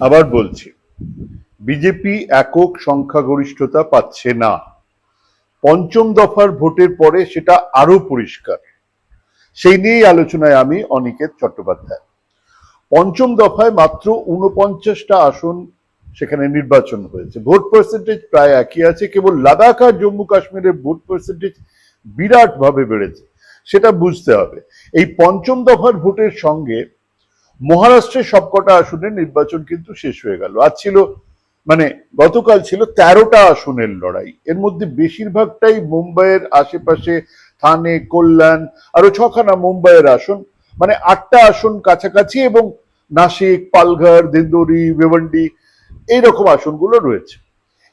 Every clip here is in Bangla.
আবার বলছি বিজেপি একক সংখ্যাগরিষ্ঠতা পাচ্ছে না। পঞ্চম দফার ভোটের পরে সেটা আরও পরিষ্কার। সেই নিয়েই আলোচনায় আমি অনিকেত চট্টোপাধ্যায়। পঞ্চম দফায় মাত্র উনপঞ্চাশটা আসন সেখানে নির্বাচন হয়েছে। ভোট পার্সেন্টেজ প্রায় একই আছে, কেবল লাদাখ আর জম্মু কাশ্মীরের ভোট পার্সেন্টেজ বিরাট ভাবে বেড়েছে। সেটা বুঝতে হবে। এই পঞ্চম দফার ভোটের সঙ্গে মহারাষ্ট্রের সবকটা আসনের নির্বাচন কিন্তু শেষ হয়ে গেল। আজ ছিল মানে গতকাল ছিল তেরোটা আসনের লড়াই। এর মধ্যে বেশিরভাগটাই মুম্বাইয়ের আশেপাশে থানে, কল্যাণ, আরও ছখানা মুম্বাইয়ের আসন। মানে আটটা আসন কাছাকাছি এবং নাসিক, পালঘর, দিন্দোরি ভিভন্ডি এইরকম আসনগুলো রয়েছে।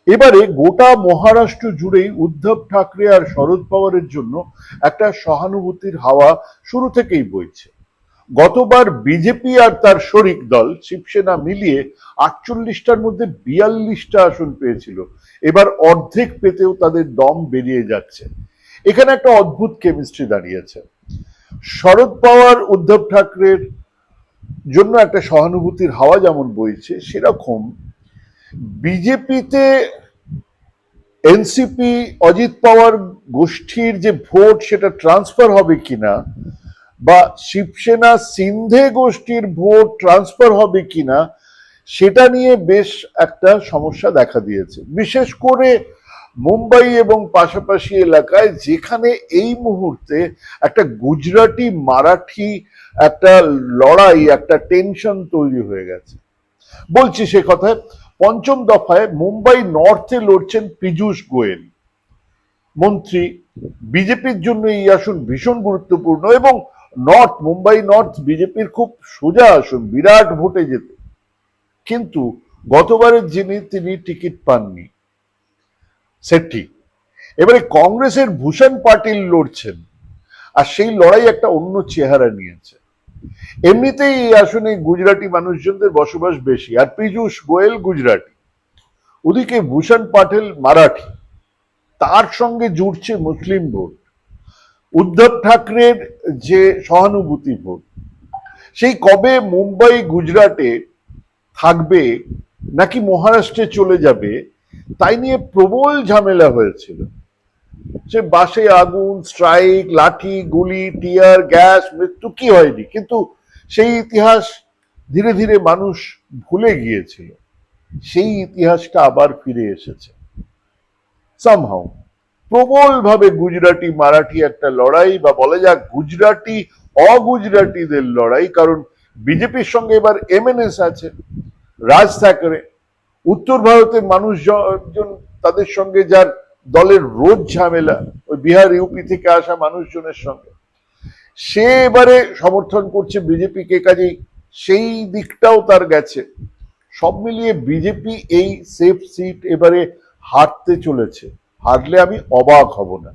এবারে গোটা মহারাষ্ট্র জুড়েই উদ্ধব ঠাকরে আর শরদ পাওয়ারের জন্য একটা সহানুভূতির হাওয়া শুরু থেকেই বইছে। গতবার বিজেপি আর তার শরিক দল শিবসেনা মিলিয়ে আটচল্লিশটার মধ্যে বিয়াল্লিশটা আসন পেয়েছিল। এবার অর্ধেক পেতেও তাদের দম বেরিয়ে যাচ্ছে। এখানে একটা অদ্ভুত কেমিস্ট্রি দাঁড়িয়েছে। শরদ পাওয়ার, উদ্ধব ঠাকরের জন্য একটা সহানুভূতির হাওয়া যেমন বইছে, সেরকম বিজেপিতে এনসিপি, অজিত পাওয়ার গোষ্ঠীর যে ভোট, সেটা ট্রান্সফার হবে কিনা বা শিবসেনা সিন্ধে গোষ্ঠীর ভোট ট্রান্সফার হবে কিনা, সেটা নিয়ে বেশ একটা সমস্যা দেখা দিয়েছে। বিশেষ করে মুম্বাই এবং পাশাপাশি এলাকায় যেখানে এই মুহূর্তে একটা গুজরাটি মারাঠি একটা লড়াই, একটা টেনশন তৈরি হয়ে গেছে। বলছি সে কথায়, পঞ্চম দফায় মুম্বাই নর্থে লড়ছেন পীযূষ গোয়েল। মন্ত্রী, বিজেপির জন্য এই আসন ভীষণ গুরুত্বপূর্ণ এবং নর্থ মুম্বাই নর্থ বিজেপির খুব সোজা আসন, বিরাট ভোটে যেত। কিন্তু গতবারের যিনি, তিনি টিকিট পাননি। সেটি এবারে কংগ্রেসের ভূষণ পাটিল লড়ছেন, আর সেই লড়াই একটা অন্য চেহারা নিয়েছে। এমনিতেই এই আসনে গুজরাটি মানুষজনদের বসবাস বেশি, আর পীযূষ গোয়েল গুজরাটি। ওদিকে ভূষণ পাটেল মারাঠি। তার সঙ্গে জুড়ছে মুসলিম ভোট। উদ্ধব ঠাকরের যে সহানুভূতি ভোট, সেই কবে মুম্বাই, গুজরাটে থাকবে, নাকি মহারাষ্ট্রে চলে যাবে, তাই নিয়ে প্রবল ঝামেলা হয়েছিল। সে বাসে আগুন, স্ট্রাইক, লাঠি, গুলি, টিয়ার, গ্যাস, মৃত্যু কি হয়নি, কিন্তু সেই ইতিহাস ধীরে ধীরে মানুষ ভুলে গিয়েছিল। সেই ইতিহাসটা আবার ফিরে এসেছে। সামহাও প্রবলভাবে গুজরাটি মারাঠি একটা লড়াই, বা বলা যাক গুজরাটি, অগুজরাটিদের লড়াই, কারণ বিজেপির সঙ্গে এবার এমএনএস আছে, রাজ থাকরে। উত্তর ভারতের মানুষজন তাদের সঙ্গে, যার দলের রোজ ঝামেলা, ওই বিহার, ইউপি থেকে আসা মানুষজনের সঙ্গে। সে এবারে সমর্থন করছে বিজেপিকে, কাজেই সেই দিকটাও তার গেছে। সব মিলিয়ে বিজেপি এই সেফ সিট এবারে হারতে চলেছে। হারলে আমি অবাক হব না।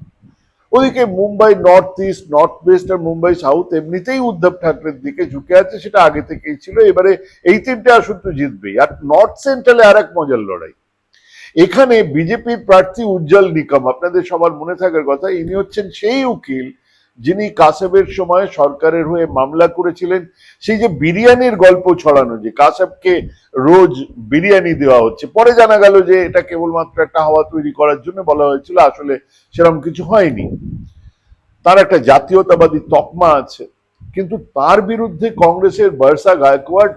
ওদিকে Mumbai north east north west আর মুম্বাই সাউথ এমনিতেই উদ্ধব ঠাকরের দিকে ঝুঁকে আছে, সেটা আগে থেকেই ছিল। এবারে এই তিনটে আসন তো জিতবেই। আর নর্থ সেন্ট্রালে আর এক মজার লড়াই। এখানে বিজেপির প্রার্থী উজ্জ্বল নিকম আপনাদের সবার মনে থাকার কথা, ইনি হচ্ছেন সেই উকিল যিনি কাসেবের সময় সরকারের হয়ে মামলা করেছিলেন, সেই যে বিরিয়ানির গল্প ছড়ানো, যে কাসেবকে রোজ বিরিয়ানি দেওয়া হচ্ছে, পরে জানা গেল যে এটা কেবলমাত্র একটা হাওয়া তৈরি করার জন্য বলা হয়েছিল, আসলে সেরকম কিছু হয়নি। তার একটা জাতীয়তাবাদী তকমা আছে, কিন্তু তার বিরুদ্ধে কংগ্রেসের বর্ষা গায়কোয়াড়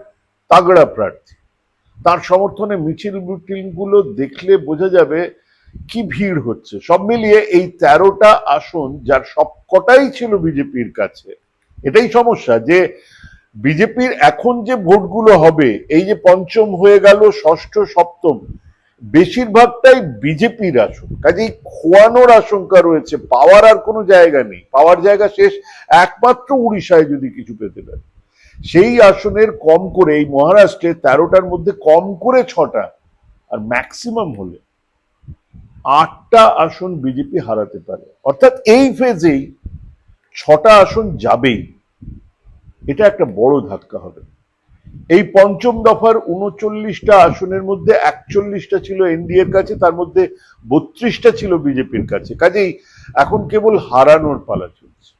তাগড়া প্রার্থী। তার সমর্থনে মিছিল মিটিংগুলো দেখলে বোঝা যাবে কি ভিড় হচ্ছে? সব মিলিয়ে এই তেরোটা আসন যার সবকটাই ছিল বিজেপির কাছে, এটাই সমস্যা যে বিজেপির এখন যে ভোটগুলো হবে, এই যে পঞ্চম হয়ে গেল, ষষ্ঠ, সপ্তম, বেশিরভাগটাই বিজেপির আসন। কাজেই খোয়ানোর আশঙ্কা রয়েছে, পাওয়ার আর কোনো জায়গা নেই। পাওয়ার জায়গা শেষ, একমাত্র উড়িষ্যায় যদি কিছু পেতে পারে। সেই আসনের কম করে এই মহারাষ্ট্রে তেরোটার মধ্যে কম করে ছটা, আর ম্যাক্সিমাম হলে আটটা আসন বিজেপি হারাতে পারে। অর্থাৎ এই ফেজেই ছটা আসন যাবেই। এটা একটা বড় ধাক্কা হবে। এই পঞ্চম দফার উনচল্লিশটা আসনের মধ্যে একচল্লিশটা ছিল এনডিএর কাছে, তার মধ্যে বত্রিশটা ছিল বিজেপির কাছে। কাজেই এখন কেবল হারানোর পালা চলছে।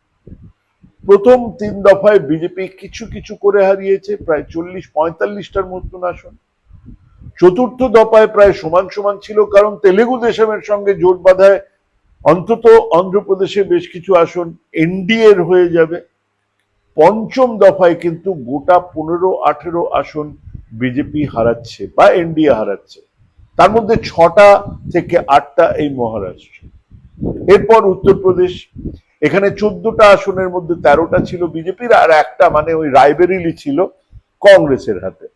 প্রথম তিন দফায় বিজেপি কিছু কিছু করে হারিয়েছে, প্রায় চল্লিশ, পঁয়তাল্লিশটার মতন আসন। চতুর্থ দফায় প্রায় সমান সমান ছিল, কারণ তেলেগু দেশমের সঙ্গে জোট বাঁধায় অন্তত অন্ধ্রপ্রদেশে বেশ কিছু আসন এনডিএর হয়ে যাবে। পঞ্চম দফায় কিন্তু গোটা পনেরো, আঠেরো আসন বিজেপি হারাচ্ছে বা এনডিএ হারাচ্ছে। তার মধ্যে ছটা থেকে আটটা এই মহারাষ্ট্র। এরপর উত্তরপ্রদেশ, এখানে চোদ্দটা আসনের মধ্যে তেরোটা ছিল বিজেপির, আর একটা মানে ওই রায়বেরিলি ছিল কংগ্রেসের হাতে।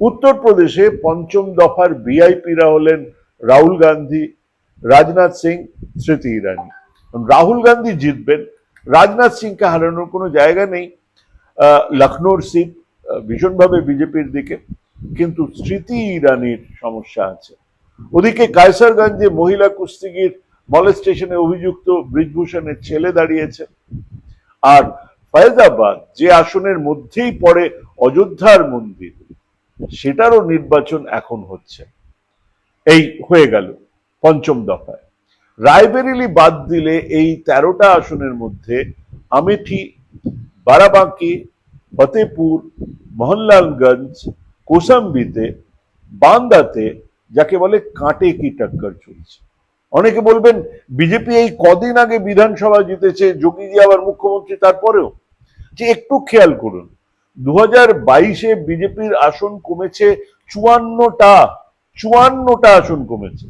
উত্তরপ্রদেশে পঞ্চম দফার ভিআইপিরা হলেন রাহুল গান্ধী, রাজনাথ সিং, স্মৃতি ইরানি। রাহুল গান্ধী জিতবেন, রাজনাথ সিংকে হারানোর কোনো জায়গা নেই লখনৌর সিট ভীষণভাবে বিজেপির দিকে, কিন্তু স্মৃতি ইরানির সমস্যা আছে। ওদিকে কায়সারগঞ্জে মহিলা কুস্তিগির মলেস্টেশনে অভিযুক্ত ব্রিজভূষণের ছেলে দাঁড়িয়েছে আর ফয়জাবাদ যে আসনের মধ্যেই পড়ে অযোধ্যার মন্দির। সেটারও নির্বাচন এখন হচ্ছে। এই হয়ে গেল পঞ্চম দফায়। রায়বেরিলি বাদ দিলে এই তেরোটা আসনের মধ্যে আমেঠি, বারাবাঁকি ফতেপুর মোহনলালগঞ্জ, কোসাম্বিতে, বান্দাতে, যাকে বলে কাঁটে কি টক্কর চলছে। অনেকে বলবেন, বিজেপি এই কদিন আগে বিধানসভা জিতেছে যোগীজি আবার মুখ্যমন্ত্রী তারপরেও? যে একটু খেয়াল করুন দু হাজার বাইশে বিজেপির আসন কমেছে চুয়ান্নটা চুয়ান্নটা আসন কমেছে।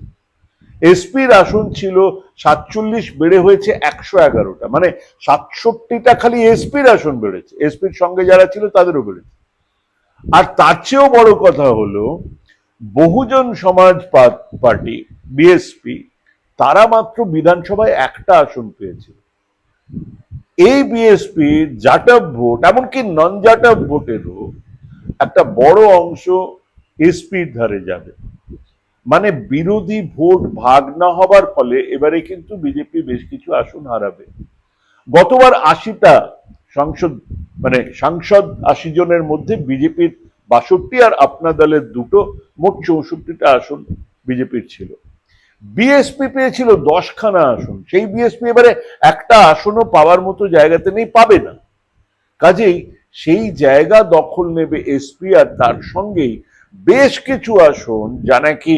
এসপির আসন ছিল সাতচল্লিশ, বেড়ে হয়েছে একশো এগারোটা। মানে সাতষট্টিটা খালি এসপির আসন বেড়েছে। এসপির সঙ্গে যারা ছিল তাদেরও বেড়েছে। আর তার চেয়েও বড় কথা হলো, বহুজন সমাজ পার্টি, বিএসপি, তারা মাত্র বিধানসভায় একটা আসন পেয়েছে। এই বিএসপির জাটব ভোট, এমনকি নন জাটব ভোটেরও একটা বড় অংশ এসপির ধারে যাবে। মানে বিরোধী ভোট ভাগ না হবার ফলে এবারে কিন্তু বিজেপি বেশ কিছু আসন হারাবে। গতবার আশিটা সংসদ মানে সাংসদ আশি জনের মধ্যে বিজেপির বাষট্টি আর আপনা দলের দুটো মোট চৌষট্টিটা আসন বিজেপির ছিল। বিএসপি পেয়েছিল দশখানা আসন। সেই বিএসপি এবারে একটা আসনও পাওয়ার মতো জায়গাতে নেই, পাবে না। কাজেই সেই জায়গা দখল নেবে এসপি আর তার সঙ্গেই বেশ কিছু আসন যা নাকি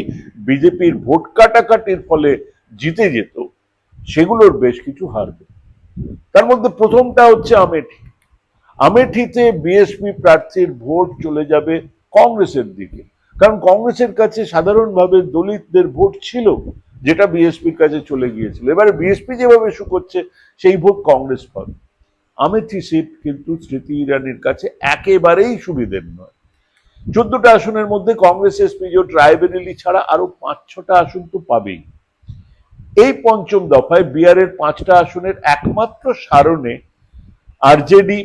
বিজেপির ভোট কাটাকাটির ফলে জিতে যেত। সেগুলোর বেশ কিছু হারবে। তার মধ্যে প্রথমটা হচ্ছে আমেঠি। আমেঠিতে বিএসপি প্রার্থীর ভোট চলে যাবে কংগ্রেসের দিকে। কারণ কংগ্রেসের কাছে সাধারণভাবে দলিতদের ভোট ছিল, যেটা বিএসপির কাছে চলে গিয়েছিল। এবারে বিএসপি যেভাবে শুকোচ্ছে সেই ভোট কংগ্রেস পাবে। আমেথি সিট কিন্তু স্মৃতি ইরানির কাছে একেবারেই সুবিধের নয়। চোদ্দটা আসনের মধ্যে কংগ্রেস এসপি জোট রায়বেরেলি ছাড়া আরও পাঁচ ছটা আসন তো পাবেই। এই পঞ্চম দফায় বিহারের পাঁচটা আসনের একমাত্র সারণে আরজেডি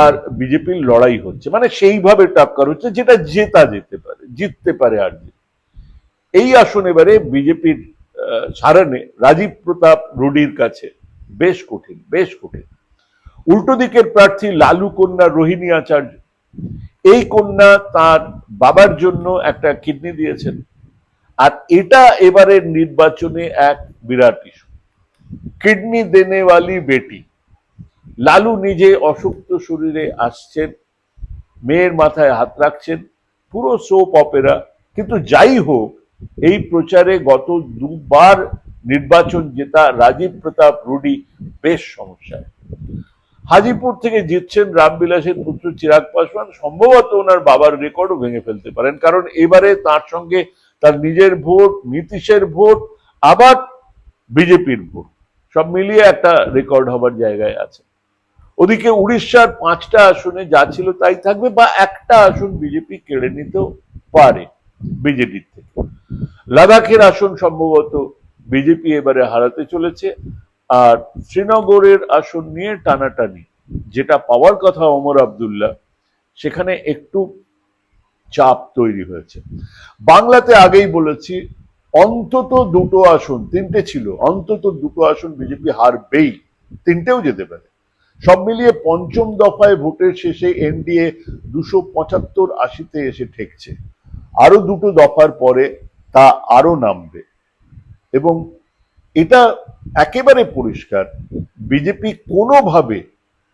আর বিজেপির লড়াই হচ্ছে। মানে সেইভাবে টাক্কর হচ্ছে যেটা জেতা যেতে পারে, জিততে পারে আরজেডি এই আসন এবারে বিজেপির সারণে রাজীব প্রতাপ রুডির কাছে বেশ কঠিন বেশ কঠিন। উল্টো দিকের প্রার্থী লালু কন্যা রোহিণী আচার্য, এই কন্যা তার বাবার জন্য একটা কিডনি দিয়েছেন আর এটা এবারের নির্বাচনে এক বিরাট ইস্যু। কিডনি দেনেওয়ালি বেটি লালু নিজে অসুস্থ শরীরে আসছেন, মেয়ের মাথায় হাত রাখছেন, পুরো সোপ অপেরা। কিন্তু যাই হোক, এই প্রচারে গত দুবার নির্বাচন জেতা রাজীব প্রতাপ রুডি বেশ সমস্যায়। হাজিপুর থেকে জিতছেন রামবিলাসের পুত্র চিরাগ পাসওয়ান। সম্ভবত ওনার বাবার রেকর্ডও ভেঙে ফেলতে পারেন, কারণ এবারে তার সঙ্গে তার নিজের ভোট, নীতিশের ভোট, আবার বিজেপির ভোট। সব মিলিয়ে একটা রেকর্ড হবার জায়গায় আছে। ওদিকে উড়িষ্যার পাঁচটা আসনে যা ছিল তাই থাকবে, বা একটা আসন বিজেপি কেড়ে নিতেও পারে বিজেপির থেকে। লাদাখের আসন সম্ভবত বিজেপি এবারে হারাতে চলেছে, আর শ্রীনগরের আসন নিয়ে টানাটানি, যেটা পাওয়ার কথা ওমর আবদুল্লাহ, সেখানে একটু চাপ তৈরি হয়েছে। বাংলাতে আগেই বলেছি, অন্তত দুটো আসন, তিনটে ছিল, অন্তত দুটো আসন বিজেপি হারবেই, তিনটেও যেতে পারে। সব মিলিয়ে পঞ্চম দফায় ভোটের শেষে এনডিএ দুশো পঁচাত্তর আশিতে এসে ঠেকছে। আরও দুটো দফার পরে তা আরও নামবে। এবং এটা একেবারে পরিষ্কার, বিজেপি কোনোভাবে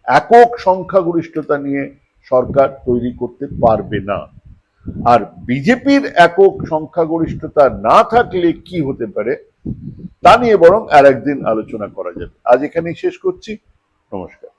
একক সংখ্যাগরিষ্ঠতা নিয়ে সরকার তৈরি করতে পারবে না। আর বিজেপির একক সংখ্যাগরিষ্ঠতা না থাকলে কি হতে পারে, তা নিয়ে বরং আর একদিন আলোচনা করা যাবে। আজ এখানেই শেষ করছি। নমস্কার।